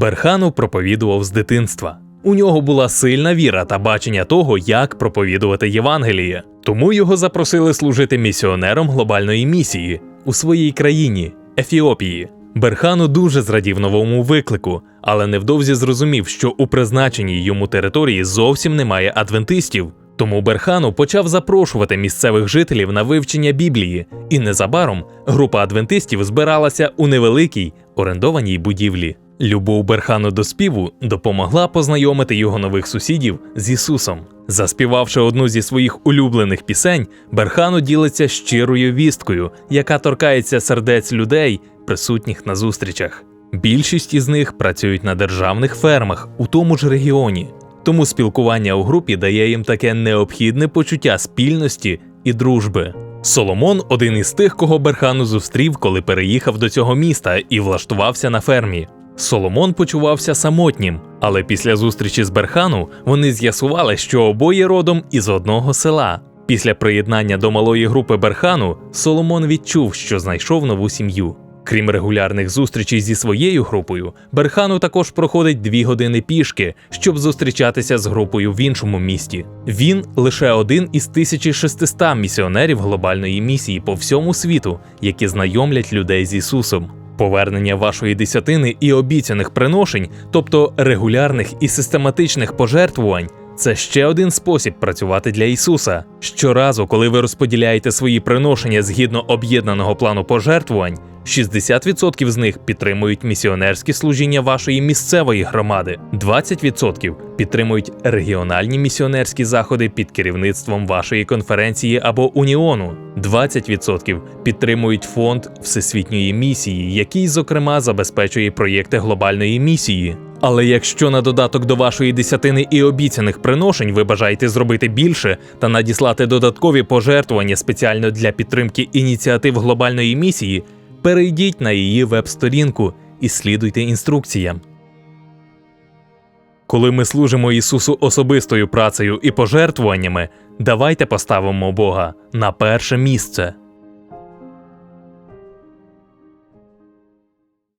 Берхану проповідував з дитинства. У нього була сильна віра та бачення того, як проповідувати Євангеліє. Тому його запросили служити місіонером глобальної місії у своїй країні Ефіопії. Берхану дуже зрадів новому виклику, але невдовзі зрозумів, що у призначеній йому території зовсім немає адвентистів. Тому Берхану почав запрошувати місцевих жителів на вивчення Біблії, і незабаром група адвентистів збиралася у невеликій орендованій будівлі. Любов Берхану до співу допомогла познайомити його нових сусідів з Ісусом. Заспівавши одну зі своїх улюблених пісень, Берхану ділиться щирою вісткою, яка торкається сердець людей, присутніх на зустрічах. Більшість із них працюють на державних фермах у тому ж регіоні. Тому спілкування у групі дає їм таке необхідне почуття спільності і дружби. Соломон один із тих, кого Берхану зустрів, коли переїхав до цього міста і влаштувався на фермі. Соломон почувався самотнім, але після зустрічі з Берхану вони з'ясували, що обоє родом із одного села. Після приєднання до малої групи Берхану Соломон відчув, що знайшов нову сім'ю. Крім регулярних зустрічей зі своєю групою, Берхану також проходить дві години пішки, щоб зустрічатися з групою в іншому місті. Він лише один із 1600 місіонерів глобальної місії по всьому світу, які знайомлять людей з Ісусом. Повернення вашої десятини і обіцяних приношень, тобто регулярних і систематичних пожертвувань, це ще один спосіб працювати для Ісуса. Щоразу, коли ви розподіляєте свої приношення згідно об'єднаного плану пожертвувань, 60% з них підтримують місіонерські служіння вашої місцевої громади, 20% підтримують регіональні місіонерські заходи під керівництвом вашої конференції або уніону, 20% підтримують фонд всесвітньої місії, який, зокрема, забезпечує проєкти глобальної місії. Але якщо на додаток до вашої десятини і обіцяних приношень ви бажаєте зробити більше та надіслати додаткові пожертвування спеціально для підтримки ініціатив глобальної місії, перейдіть на її веб-сторінку і слідуйте інструкціям. Коли ми служимо Ісусу особистою працею і пожертвуваннями, давайте поставимо Бога на перше місце.